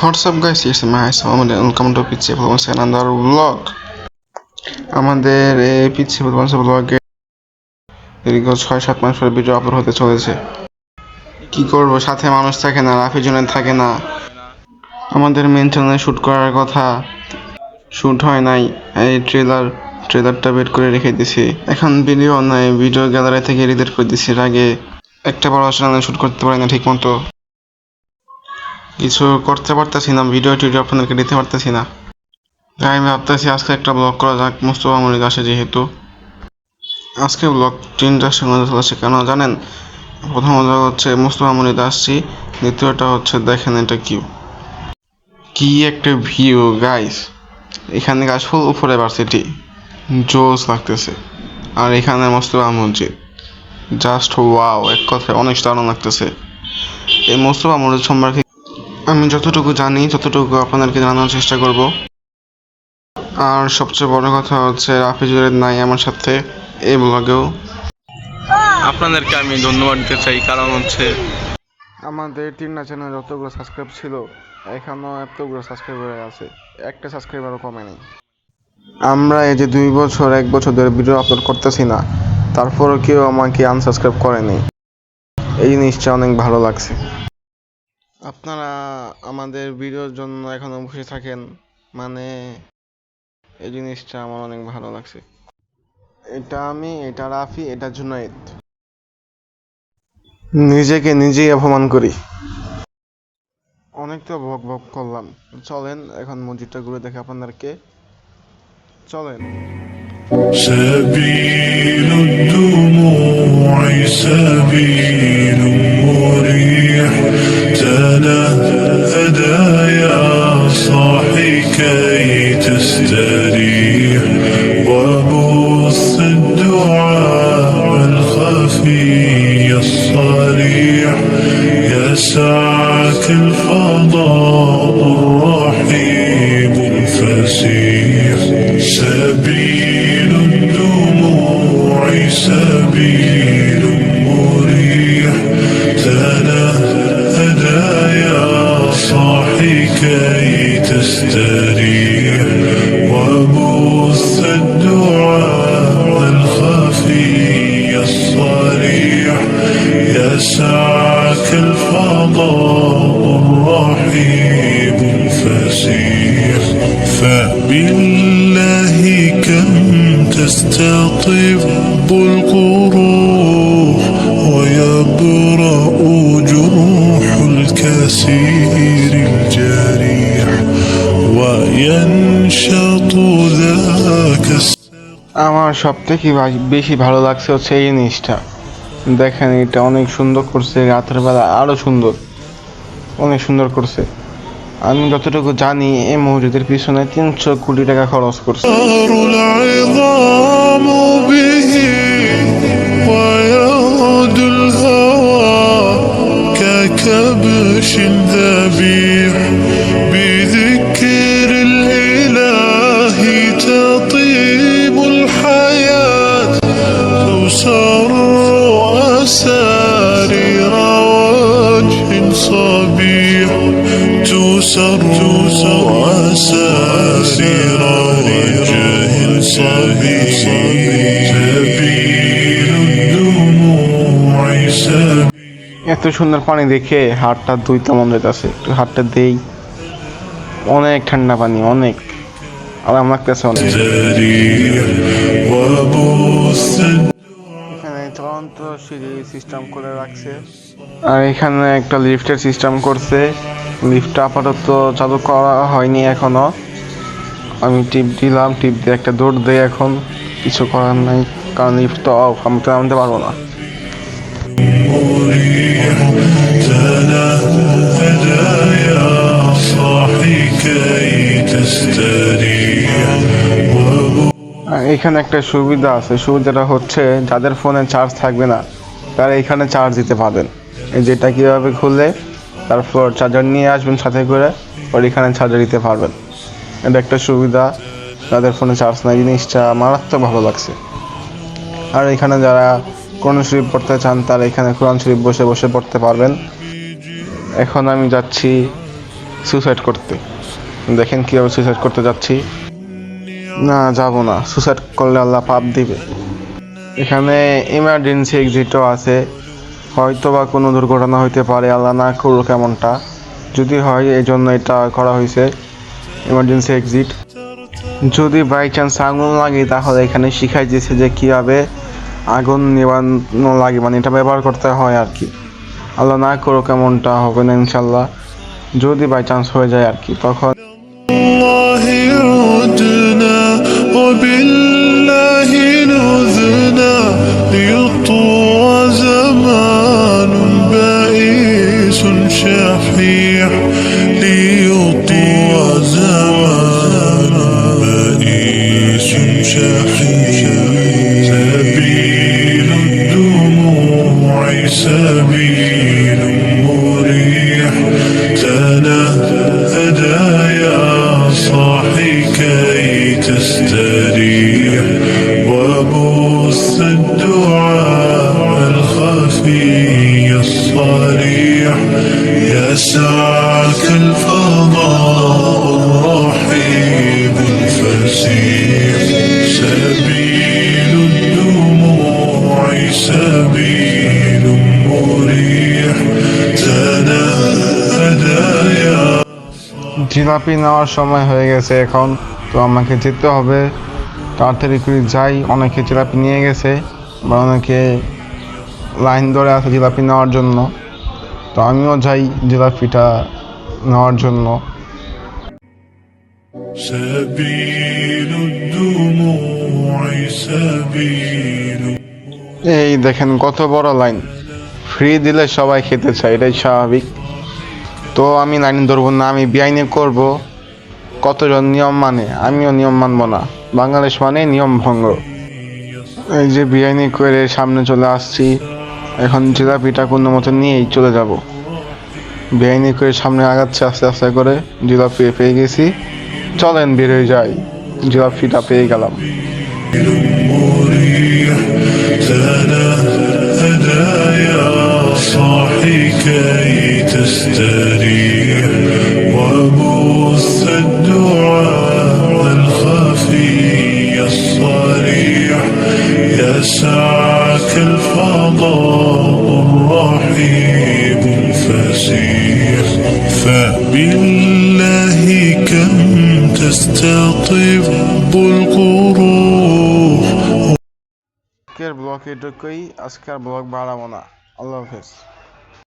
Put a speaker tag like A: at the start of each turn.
A: WhatsApp guys it's my সালাম welcome to Pichchi vlogs another blog আমাদের এই পিচ্ছি ভ্লগস ব্লগে দীর্ঘ ছয় সাত মাস পরে ভিডিও আপলোড হতে চলেছে। কি করব? সাথে মানুষ থাকে না, রাফি জনের থাকে না। আমাদের মেন চ্যানেলে শ্যুট করার কথা। শ্যুট হয় নাই। এই ট্রেলার ট্রেলারটা বের করে রেখে দিছি এখন ভিডিও নাই ভিডিও গ্যালারি থেকে এডিট করে দিছি এর আগে একটা বড় চ্যানেলে শ্যুট করতে পারি না ঠিক মতো কিছু করতে পারতেছি না ভিডিও টিডিও আপনাদেরকে দিতে পারতেছি না। তাই আমি ভাবতেছি আজকে একটা ব্লগ করা যাক, মুস্তফা মনির আসে যেহেতু। আজকে ব্লগ তিনটার সঙ্গে চলেছে, কেন জানেন? প্রথমত হচ্ছে মুস্তফা মনির আসছি, দ্বিতীয়টা হচ্ছে দেখেন এটা কি। কি একটা ভিউ গাইস এখানে গাছ ফুল উপরে ভার্সিটি জোস লাগতেছে। আর এখানে মোস্তফা মসজিদ। জাস্ট ওয়াও এক কথায় অনেক দারুণ লাগতেছে। এই মোস্তফা মসজিদ সম্পর্কে আমি যতটুকু জানি ততটুকু আপনাদেরকে জানানোর চেষ্টা করব। আর সবচেয়ে বড় কথা হচ্ছে রাফিজুরের নাই আমার সাথে এই ব্লগেও।
B: আপনাদেরকে আমি ধন্যবাদ দিতে চাই কারণ হচ্ছে
A: আমাদের তিনটা চ্যানেল যতগুলো সাবস্ক্রাইব ছিল এখনও এতগুলো সাবস্ক্রাইবার আছে। একটা সাবস্ক্রাইবারও কমে নেই। আমরা এই যে দুই বছর এক বছর ধরে ভিডিও আপলোড করতেছি না তারপরও কেউ আমাকে আনসাবস্ক্রাইব করেনি। এই জিনিসটা অনেক ভালো লাগছে। আপনারা আমাদের ভিডিওর জন্য এখনো বসে থাকেন মানে এই জিনিসটা আমার অনেক ভালো লাগছে এটা আমি এটা রাফি এটা জুনাইদ নিজেকে নিজেই অপমান করি অনেক তো ভক ভক করলাম চলেন এখন মসজিদটা ঘুরে দেখে আপনাদেরকে চলেন
C: سبيل الدموع سبيل يسعك الفضاء الرحيم الفسيح. سبيل الكثير الجريح وينشط ذاك
A: আমার সব থেকে বেশি ভালো লাগছে হচ্ছে এই জিনিসটা দেখেন এটা অনেক সুন্দর করছে রাতের বেলা আরো সুন্দর অনেক সুন্দর করছে আমি যতটুকু জানি এই মসজিদের পিছনে তিনশো কোটি টাকা খরচ করছে
C: النار ككبش ذبيح بذكر الإله تطيب الحياة تسر أسارير وجه صبيح تسر أسارير
A: এত সুন্দর পানি দেখে হাটটা দুই মন যেতেছে একটু হাটটা দেই। অনেক ঠান্ডা পানি, অনেক। আরাম লাগতেছে অনেক। সিঁড়ি সিস্টেম করে রাখছে। আর এখানে একটা লিফটের সিস্টেম করছে। লিফটটা আপাতত চালু করা হয়নি এখনও। আমি টিপ দিলাম টিপ দিয়ে একটা দৌড় দেয় এখন। কিছু করার নাই, কারণ লিফট তো অফ আমি তো নামতে পারব না। এখানে একটা সুবিধা আছে। সুবিধাটা হচ্ছে যাদের ফোনে চার্জ থাকবে না, তারা এখানে চার্জ দিতে পারবেন। যেটা কীভাবে খুললে তারপর চার্জার নিয়ে আসবেন সাথে করে, আর এখানে চার্জার দিতে পারবেন। এটা একটা সুবিধা। যাদের ফোনে চার্জ নাই, জিনিসটা মারাত্মক ভালো লাগছে। আর এখানে যারা কোরআন শরীফ পড়তে চান তারা এখানে কোরআন শরীফ বসে বসে পড়তে পারবেন। এখন আমি যাচ্ছি সুইসাইড করতে। দেখেন কীভাবে সুইসাইড করতে যাচ্ছি। না, যাব না। সুসাইড করলে আল্লাহ পাপ দিবে। এখানে ইমার্জেন্সি এক্সিটও আছে। হয়তো বা কোনো দুর্ঘটনা হইতে পারে, আল্লাহ না করুক এমনটা। যদি হয় এই জন্য এটা করা হয়েছে ইমার্জেন্সি এক্সিট যদি বাই চান্স আগুন লাগে, তাহলে এখানে শিখাই দিয়েছে যে কীভাবে আগুন নিবানো লাগে মানে এটা ব্যবহার করতে হয় আর কি আল্লাহ না করুক এমনটা হবে না ইনশাল্লাহ যদি বাই চান্স হয়ে যায় আর কি তখন
C: الله يسعك الفضاء الرحيم الفسيح سبيل الدموع سبيل مريح تنهدى يا
A: জিলাপি নেওয়ার সময় হয়ে গেছে এখন তো আমাকে যেতে হবে তাড়াতাড়ি করে যাই অনেকে জিলাপি নিয়ে গেছে বা অনেকে লাইন ধরে আছে জিলাপি নেওয়ার জন্য তো আমিও যাই জিলাপিটা নেওয়ার জন্য। এই দেখেন কত বড় লাইন। ফ্রি দিলে সবাই খেতে চায়, এটাই স্বাভাবিক। তো আমি লাইন ধরবো না, আমি বেআইনি করব। কতজন নিয়ম মানে? আমিও নিয়ম মানব না। বাংলাদেশ মানে নিয়ম ভঙ্গ। এই যে বিআইনি করে সামনে চলে আসছি। এখন জিলাপিটা কোনো মতো নিয়েই চলে যাব বেআইনি করে সামনে আগাচ্ছে আস্তে আস্তে করে জিলাপি পেয়ে গেছি চলেন বের হয়ে যাই জিলাপিটা পেয়ে গেলাম
C: مريح تنهدى يا صاحي كي تستريح وبث الدعاء الخفي الصريح يسعك الفضاء الرحيم الفسيح فبالله كم تستطب القروح
A: আজকের ব্লগ এটুকুই আজকের ব্লগ বাড়াবো না আল্লাহ হাফেজ